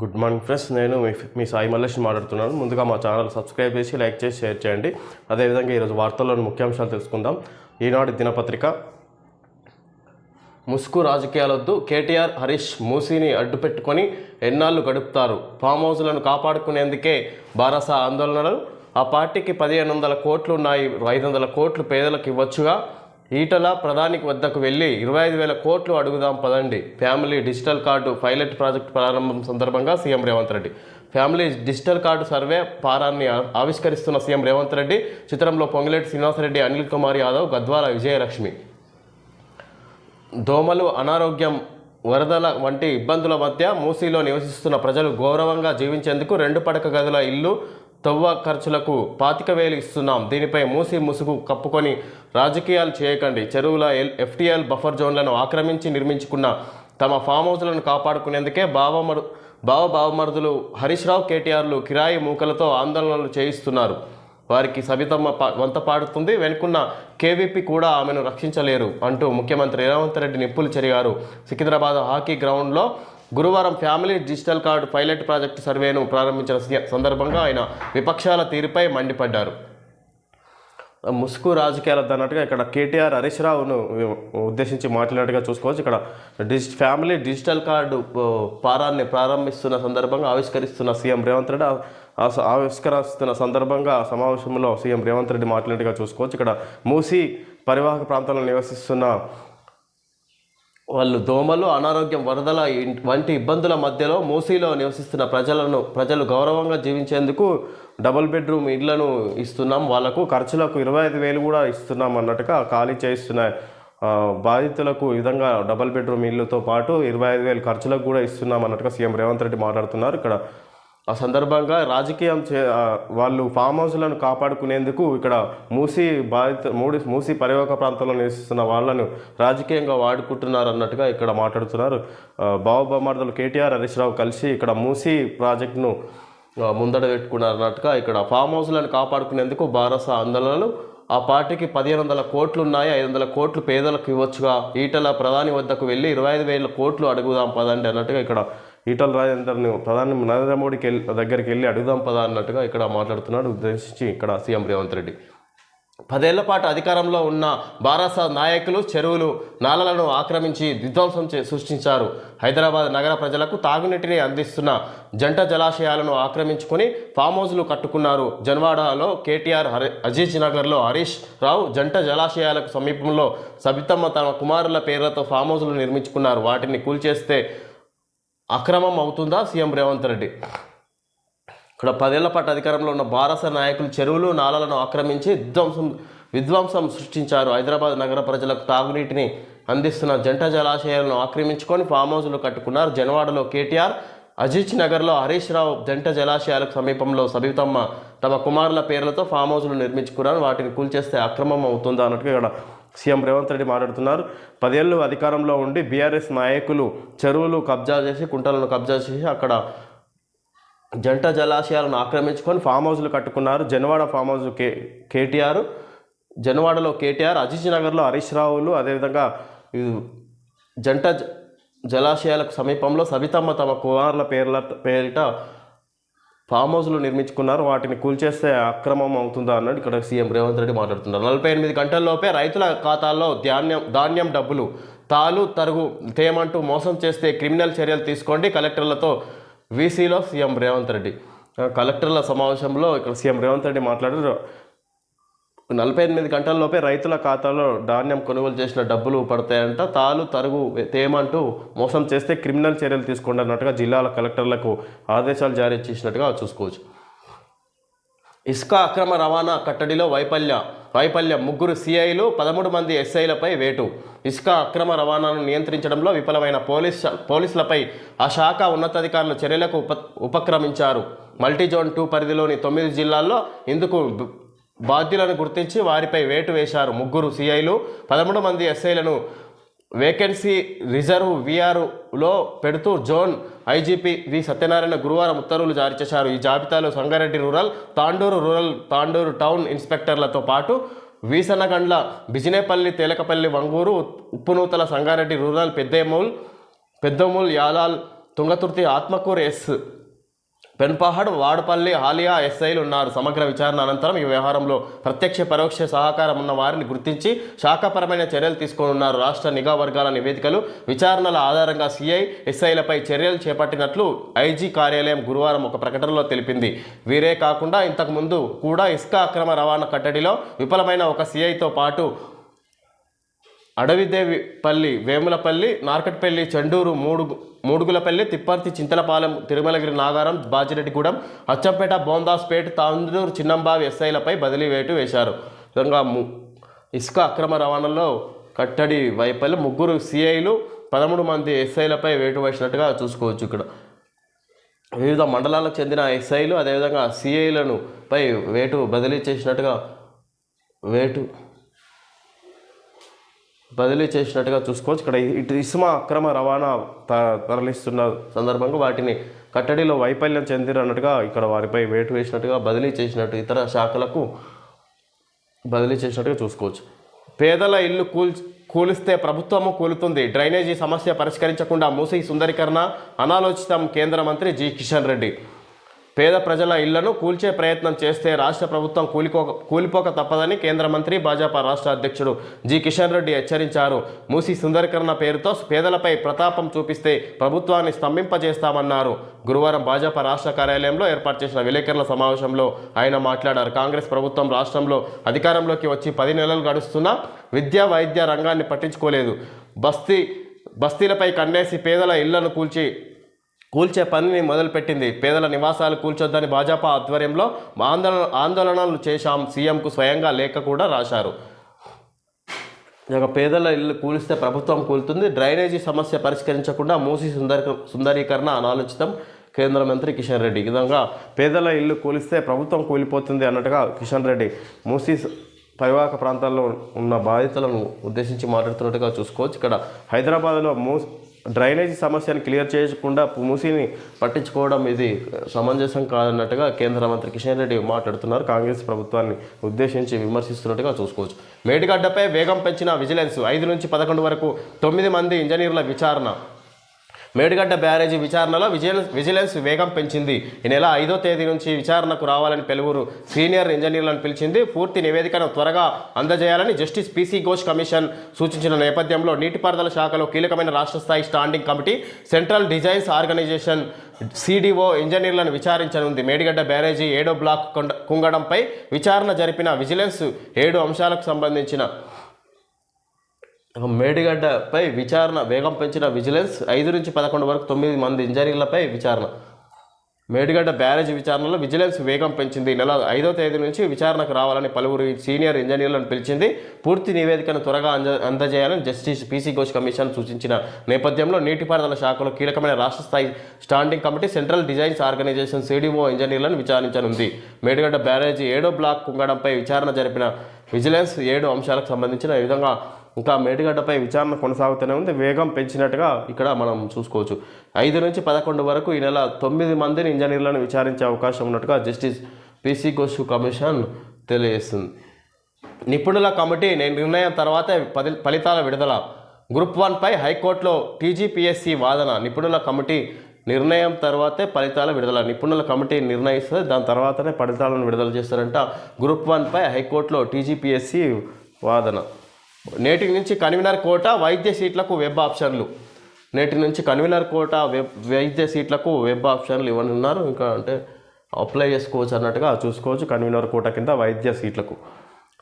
Good morning friends. నేను మీ సాయి మల్లేష్ని మాట్లాడుతున్నాను. ముందుగా మా ఛానల్ సబ్స్క్రైబ్ చేసి లైక్ చేసి షేర్ చేయండి. అదేవిధంగా ఈరోజు వార్తల్లోని ముఖ్యాంశాలు తెలుసుకుందాం. ఈనాడు దినపత్రిక. ముసుగు రాజకీయాలొద్దు. కేటీఆర్ హరీష్ మూసీని అడ్డుపెట్టుకొని ఎన్నాళ్ళు గడుపుతారు? ఫామ్ హౌస్లను కాపాడుకునేందుకే బారస ఆందోళనలు. ఆ పార్టీకి పదిహేను వందల కోట్లు ఉన్నాయి. ఐదు వందల కోట్లు పేదలకు ఇవ్వచ్చుగా. ఈటల ప్రధానికి వద్దకు వెళ్ళి ఇరవై ఐదు వేల కోట్లు అడుగుదాం పదండి. Family digital card pilot project ప్రారంభం సందర్భంగా CM Revanth Reddy. Family digital card survey పారాన్ని ఆవిష్కరిస్తున్న సీఎం రేవంత్ రెడ్డి చిత్రంలో పొంగిలేటి శ్రీనివాసరెడ్డి అనిల్ కుమార్ యాదవ్ గద్వాల విజయలక్ష్మి. దోమలు అనారోగ్యం వరదల వంటి ఇబ్బందుల మధ్య మూసీలో నివసిస్తున్న ప్రజలు గౌరవంగా జీవించేందుకు రెండు పడక గదుల ఇల్లు తవ్వ ఖర్చులకు పాతిక వేలు ఇస్తున్నాం. దీనిపై మూసి ముసుగు కప్పుకొని రాజకీయాలు చేయకండి. చెరువుల ఎల్ ఎఫ్టీఎల్ బఫర్ జోన్లను ఆక్రమించి నిర్మించుకున్న తమ ఫామ్ హౌస్లను కాపాడుకునేందుకే బావమరు బావ బావమరుదులు హరీష్ రావు కేటీఆర్లు కిరాయి మూకలతో ఆందోళనలు చేయిస్తున్నారు. వారికి సబితమ్మ పా- వంత పాడుతుంది. వెనుకున్న కేవీపీ కూడా ఆమెను రక్షించలేరు అంటూ ముఖ్యమంత్రి రేవంత్ రెడ్డి నిప్పులు చెరిగారు. సికింద్రాబాద్ హాకీ గ్రౌండ్లో గురువారం family digital card pilot project సర్వేను ప్రారంభించిన సందర్భంగా ఆయన విపక్షాల తీరుపై మండిపడ్డారు. ముసుగు రాజకీయాలద్దు అన్నట్టుగా ఇక్కడ కేటీఆర్ హరీష్ రావును ఉద్దేశించి మాట్లాడినట్టుగా చూసుకోవచ్చు. ఇక్కడ డిజి ఫ్యామిలీ డిజిటల్ కార్డు పారాన్ని ప్రారంభిస్తున్న సందర్భంగా ఆవిష్కరిస్తున్న సీఎం రేవంత్ రెడ్డి ఆ- ఆవిష్కరిస్తున్న సందర్భంగా సమావేశంలో సీఎం రేవంత్ రెడ్డి మాట్లాడినట్టుగా చూసుకోవచ్చు. ఇక్కడ మూసి పరివాహక ప్రాంతంలో నివసిస్తున్న వాళ్ళు దోమలు అనారోగ్యం వరదల వంటి ఇబ్బందుల మధ్యలో మూసీలో నివసిస్తున్న ప్రజలను ప్రజలు గౌరవంగా జీవించేందుకు డబుల్ బెడ్రూమ్ ఇళ్ళను ఇస్తున్నాం. వాళ్ళకు ఖర్చులకు ఇరవై ఐదు వేలు కూడా ఇస్తున్నాం అన్నట్టుగా ఖాళీ చేస్తున్న బాధితులకు ఈ విధంగా డబుల్ బెడ్రూమ్ ఇల్లుతో పాటు ఇరవై ఐదు వేలు ఖర్చులకు కూడా ఇస్తున్నాం అన్నట్టుగా సీఎం రేవంత్ రెడ్డి మాట్లాడుతున్నారు. ఇక్కడ ఆ సందర్భంగా రాజకీయం చే వాళ్ళు ఫామ్ హౌస్లను కాపాడుకునేందుకు ఇక్కడ మూసి బాధిత మూడి మూసి పరివాహక ప్రాంతంలో నివసిస్తున్న వాళ్ళను రాజకీయంగా వాడుకుంటున్నారు అన్నట్టుగా ఇక్కడ మాట్లాడుతున్నారు. ఆ, కేటీఆర్ హరీష్ రావు కలిసి ఇక్కడ మూసి ప్రాజెక్టును ముందడ పెట్టుకున్నారు అన్నట్టుగా ఇక్కడ ఫామ్ హౌస్లను కాపాడుకునేందుకు బారస ఆందోళనలు. ఆ పార్టీకి పదిహేను వందల కోట్లు ఉన్నాయి ఐదు వందల కోట్లు పేదలకు ఇవ్వచ్చుగా. ఈటల ప్రధాని వద్దకు వెళ్ళి ఇరవై ఐదు వేల కోట్లు అడుగుదాం పదండి అన్నట్టుగా ఇక్కడ ఈటల రాజేందర్ని ప్రధాని నరేంద్ర మోడీకి వెళ్ళి దగ్గరికి వెళ్ళి అడుగుదాం పదా అన్నట్టుగా ఇక్కడ మాట్లాడుతున్నాడు ఉద్దేశించి ఇక్కడ సీఎం రేవంత్ రెడ్డి. పదేళ్ళ పాటు అధికారంలో ఉన్న బారాస నాయకులు చెరువులు నాలలను ఆక్రమించి విధ్వంసం చే సృష్టించారు. హైదరాబాద్ నగర ప్రజలకు తాగునీటిని అందిస్తున్న జంట జలాశయాలను ఆక్రమించుకొని ఫామ్ హౌస్లు కట్టుకున్నారు. జన్వాడలో కేటీఆర్ హరి అజీజ్ నగర్లో హరీష్ రావు జంట జలాశయాలకు సమీపంలో సబితమ్మ తమ కుమారుల పేర్లతో ఫామ్ హౌస్లు నిర్మించుకున్నారు. వాటిని కూల్చేస్తే అక్రమం అవుతుందా? సీఎం రేవంత్ రెడ్డి. ఇక్కడ పదేళ్ళ పాటు అధికారంలో ఉన్న భారత నాయకులు చెరువులు నాలలను ఆక్రమించి విధ్వంసం విధ్వంసం సృష్టించారు. హైదరాబాద్ నగర ప్రజలకు తాగునీటిని అందిస్తున్న జంట జలాశయాలను ఆక్రమించుకొని ఫామ్ హౌస్లు కట్టుకున్నారు జనవాడలో కేటీఆర్. అజిత్ నగర్లో హరీష్ రావు జంట జలాశయాలకు సమీపంలో సబితమ్మ తమ కుమారుల పేర్లతో ఫామ్ హౌస్లు నిర్మించుకున్నారు. వాటిని కూల్చేస్తే అక్రమం అవుతుందా అన్నట్టుగా ఇక్కడ సీఎం రేవంత్ రెడ్డి మాట్లాడుతున్నారు. పదేళ్ళు అధికారంలో ఉండి బీఆర్ఎస్ నాయకులు చెరువులు కబ్జా చేసి కుంటలను కబ్జా చేసి అక్కడ జంట జలాశయాలను ఆక్రమించుకొని ఫామ్ హౌస్లు కట్టుకున్నారు. జనవాడ ఫామ్ హౌస్ కే కేటీఆర్ జనవాడలో కేటీఆర్ అజిత్ నగర్లో హరీష్ రావులు అదేవిధంగా జంట జలాశయాలకు సమీపంలో సబితమ్మ తమ కుమారుల పేర్ల పేరిట ఫామ్ హౌస్లు నిర్మించుకున్నారు. వాటిని కూల్చేస్తే అక్రమం అవుతుందా అన్నట్టు ఇక్కడ సీఎం రేవంత్ రెడ్డి మాట్లాడుతున్నారు. నలభై ఎనిమిది గంటల్లోపే రైతుల ఖాతాల్లో ధాన్యం ధాన్యం డబ్బులు తాలు తరుగు తేమంటూ మోసం చేస్తే క్రిమినల్ చర్యలు తీసుకోండి కలెక్టర్లతో వీసీలో సీఎం రేవంత్ రెడ్డి. కలెక్టర్ల సమావేశంలో ఇక్కడ సీఎం రేవంత్ రెడ్డి మాట్లాడారు. నలభై ఎనిమిది గంటల్లోపే రైతుల ఖాతాలో ధాన్యం కొనుగోలు చేసిన డబ్బులు పడతాయంట. తాలు తరుగు తేమంటూ మోసం చేస్తే క్రిమినల్ చర్యలు తీసుకోండి అన్నట్టుగా జిల్లాల కలెక్టర్లకు ఆదేశాలు జారీ చేసినట్టుగా చూసుకోవచ్చు. ఇసుక అక్రమ రవాణా కట్టడిలో వైఫల్య వైఫల్యం ముగ్గురు సిఐలు పదమూడు మంది ఎస్ఐలపై వేటు. ఇసుక అక్రమ రవాణాను నియంత్రించడంలో విఫలమైన పోలీస్ పోలీసులపై ఆ శాఖ ఉన్నతాధికారులు చర్యలకు ఉప ఉపక్రమించారు. మల్టీజోన్ టూ పరిధిలోని తొమ్మిది జిల్లాల్లో ఇందుకు బాధ్యులను గుర్తించి వారిపై వేటు వేశారు ముగ్గురు సిఐలు. పదమూడు మంది ఎస్ఐలను వేకెన్సీ రిజర్వ్ విఆర్లో పెడుతూ జోన్ ఐజీపీ వి సత్యనారాయణ గురువారం ఉత్తర్వులు జారీ చేశారు. ఈ జాబితాలో Sangareddy rural Tandur rural Tandur town ఇన్స్పెక్టర్లతో పాటు వీసనగండ్ల బిజినేపల్లి తేలకపల్లి వంగూరు ఉప్పునూతల సంగారెడ్డి రూరల్ పెద్దేమూల్ పెద్దమూల్ యాలాల్ తుంగతుర్తి ఆత్మకూరు ఎస్ పెన్పహాడ్ వాడపల్లి హాలియా ఎస్ఐలు ఉన్నారు. సమగ్ర విచారణ అనంతరం ఈ వ్యవహారంలో ప్రత్యక్ష పరోక్ష సహకారం ఉన్న వారిని గుర్తించి శాఖపరమైన చర్యలు తీసుకోనున్నారు రాష్ట్ర నిఘా వర్గాల నివేదికలు విచారణల ఆధారంగా సిఐ ఎస్ఐలపై చర్యలు చేపట్టినట్లు ఐజీ కార్యాలయం గురువారం ఒక ప్రకటనలో తెలిపింది. వీరే కాకుండా ఇంతకుముందు కూడా ఇసుక అక్రమ రవాణా కట్టడిలో విఫలమైన ఒక సిఐతో పాటు అడవిదేవిపల్లి వేములపల్లి నార్కట్పల్లి చండూరు మూడు మూడుగులపల్లి తిప్పర్తి చింతలపాలెం తిరుమలగిరి నాగారం బాజిరెడ్డిగూడెం అచ్చంపేట బోందాస్పేట్ తాందూరు చిన్నంబావి ఎస్ఐలపై బదిలీ వేటు వేశారు. విధంగా ము- ఇసుక అక్రమ రవాణాలో కట్టడి వైపల్లి ముగ్గురు సిఐలు పదమూడు మంది ఎస్ఐలపై వేటు వేసినట్టుగా చూసుకోవచ్చు ఇక్కడ. వివిధ మండలాలకు చెందిన ఎస్ఐలు అదేవిధంగా సిఐలను పై వేటు బదిలీ చేసినట్టుగా వేటు బదిలీ చేసినట్టుగా చూసుకోవచ్చు. ఇక్కడ ఇటు ఇసుమ అక్రమ రవాణా త- తరలిస్తున్న సందర్భంగా వాటిని కట్టడిలో వైఫల్యం చెందినట్టుగా ఇక్కడ వారిపై వేటు వేసినట్టుగా బదిలీ చేసినట్టు ఇతర శాఖలకు బదిలీ చేసినట్టుగా చూసుకోవచ్చు. పేదల ఇల్లు కూల్ కూలిస్తే ప్రభుత్వము కూలుతుంది. డ్రైనేజీ సమస్య పరిష్కరించకుండా మూసి సుందరీకరణ అనాలోచితం కేంద్ర మంత్రి జి. కిషన్ రెడ్డి. పేద ప్రజల ఇళ్ళను కూల్చే ప్రయత్నం చేస్తే రాష్ట్ర ప్రభుత్వం కూలికో కూలిపోక తప్పదని కేంద్ర మంత్రి భాజపా రాష్ట్ర అధ్యక్షుడు జి. కిషన్ రెడ్డి హెచ్చరించారు. మూసి సుందరీకరణ పేరుతో పేదలపై ప్రతాపం చూపిస్తే ప్రభుత్వాన్ని స్తంభింపజేస్తామన్నారు. గురువారం భాజపా రాష్ట్ర కార్యాలయంలో ఏర్పాటు చేసిన విలేకరుల సమావేశంలో ఆయన మాట్లాడారు. కాంగ్రెస్ ప్రభుత్వం రాష్ట్రంలో అధికారంలోకి వచ్చి పది నెలలు గడుస్తున్నా విద్యా వైద్య రంగాన్ని పట్టించుకోలేదు. బస్తీ బస్తీలపై కన్నేసి పేదల ఇళ్ళను కూల్చి కూల్చే పనిని మొదలుపెట్టింది. పేదల నివాసాలు కూల్చొద్దని భాజపా ఆధ్వర్యంలో ఆందోళన ఆందోళనలు చేశాం. సీఎంకు స్వయంగా లేఖ కూడా రాశారు. ఇక పేదల ఇల్లు కూలిస్తే ప్రభుత్వం కూలుతుంది. డ్రైనేజీ సమస్య పరిష్కరించకుండా మూసి సుందరి సుందరీకరణ అనాలోచితం. కేంద్ర మంత్రి కిషన్ రెడ్డి. ఈ విధంగా పేదల ఇల్లు కూలిస్తే ప్రభుత్వం కూలిపోతుంది అన్నట్టుగా కిషన్ రెడ్డి మూసి పరివాహక ప్రాంతాల్లో ఉన్న బాధితులను ఉద్దేశించి మాట్లాడుతున్నట్టుగా చూసుకోవచ్చు. ఇక్కడ హైదరాబాద్లో మూ డ్రైనేజీ సమస్యను క్లియర్ చేయకుండా మూసీని పట్టించుకోవడం ఇది సమంజసం కాదన్నట్టుగా కేంద్ర మంత్రి కిషన్ రెడ్డి మాట్లాడుతున్నారు. కాంగ్రెస్ ప్రభుత్వాన్ని ఉద్దేశించి విమర్శిస్తున్నట్టుగా చూసుకోవచ్చు. మేడిగడ్డపై వేగం పెంచిన విజిలెన్స్ ఐదు నుంచి పదకొండు వరకు తొమ్మిది మంది ఇంజనీర్ల విచారణ. మేడిగడ్డ బ్యారేజీ విచారణలో విజిలెన్స్ విజిలెన్స్ వేగం పెంచింది. ఈ నెల ఐదో తేదీ నుంచి విచారణకు రావాలని పలువురు సీనియర్ ఇంజనీర్లను పిలిచింది. పూర్తి నివేదికను త్వరగా అందజేయాలని జస్టిస్ పీసీ ఘోష్ కమిషన్ సూచించిన నేపథ్యంలో నీటిపారుదల శాఖలో కీలకమైన రాష్ట్ర స్థాయి standing committee central designs organisation CDO ఇంజనీర్లను విచారించనుంది. మేడిగడ్డ బ్యారేజీ ఏడో బ్లాక్ కొండ కుంగడంపై విచారణ జరిపిన విజిలెన్స్ ఏడు అంశాలకు సంబంధించిన మేడిగడ్డపై విచారణ వేగం పెంచిన విజిలెన్స్ ఐదు నుంచి పదకొండు వరకు తొమ్మిది మంది ఇంజనీర్లపై విచారణ. మేడిగడ్డ బ్యారేజ్ విచారణలో విజిలెన్స్ వేగం పెంచింది. నెల ఐదో తేదీ నుంచి విచారణకు రావాలని పలువురు సీనియర్ ఇంజనీర్లను పిలిచింది. పూర్తి నివేదికను త్వరగా అంద అందజేయాలని జస్టిస్ పీసీ ఘోష్ కమిషన్ సూచించిన నేపథ్యంలో నీటిపారుదల శాఖలో కీలకమైన రాష్ట్ర స్థాయి standing committee central designs organisation CDO ఇంజనీర్లను విచారించనుంది. మేడిగడ్డ బ్యారేజీ ఏడో బ్లాక్ కుంగడంపై విచారణ జరిపిన విజిలెన్స్ ఏడు అంశాలకు సంబంధించిన విధంగా ఇంకా మేడిగడ్డపై విచారణ కొనసాగుతూనే ఉంది. వేగం పెంచినట్టుగా ఇక్కడ మనం చూసుకోవచ్చు. ఐదు నుంచి పదకొండు వరకు ఈ నెల తొమ్మిది మందిని ఇంజనీర్లను విచారించే అవకాశం ఉన్నట్టుగా జస్టిస్ పిసి ఘోష్ కమిషన్ తెలియజేస్తుంది. నిపుణుల కమిటీ నేను నిర్ణయం తర్వాతే పది ఫలితాల విడుదల. గ్రూప్ వన్పై హైకోర్టులో టీజీపీఎస్సీ వాదన. నిపుణుల కమిటీ నిర్ణయం తర్వాతే ఫలితాల విడుదల. నిపుణుల కమిటీ నిర్ణయిస్తే దాని తర్వాతనే ఫలితాలను విడుదల చేస్తారంట గ్రూప్ వన్పై హైకోర్టులో టీజీపీఎస్సీ వాదన. నేటి నుంచి కన్వీనర్ కోట వైద్య సీట్లకు వెబ్ ఆప్షన్లు. నేటి నుంచి కన్వీనర్ కోట వెబ్ వైద్య సీట్లకు వెబ్ ఆప్షన్లు ఇవన్నీ ఉన్నారు ఇంకా అంటే అప్లై చేసుకోవచ్చు అన్నట్టుగా చూసుకోవచ్చు కన్వీనర్ కోట కింద వైద్య సీట్లకు.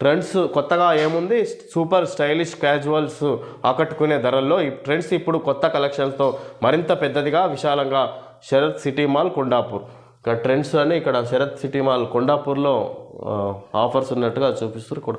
ట్రెండ్స్ కొత్తగా ఏముంది? సూపర్ స్టైలిష్ క్యాజువల్స్ ఆకట్టుకునే ధరల్లో ఈ ట్రెండ్స్ ఇప్పుడు కొత్త కలెక్షన్స్తో మరింత పెద్దదిగా విశాలంగా శరత్ సిటీ మాల్ కొండాపూర్. ఇక్కడ ట్రెండ్స్ అని ఇక్కడ శరత్ సిటీ మాల్ కొండాపూర్లో ఆఫర్స్ ఉన్నట్టుగా చూపిస్తారు కూడా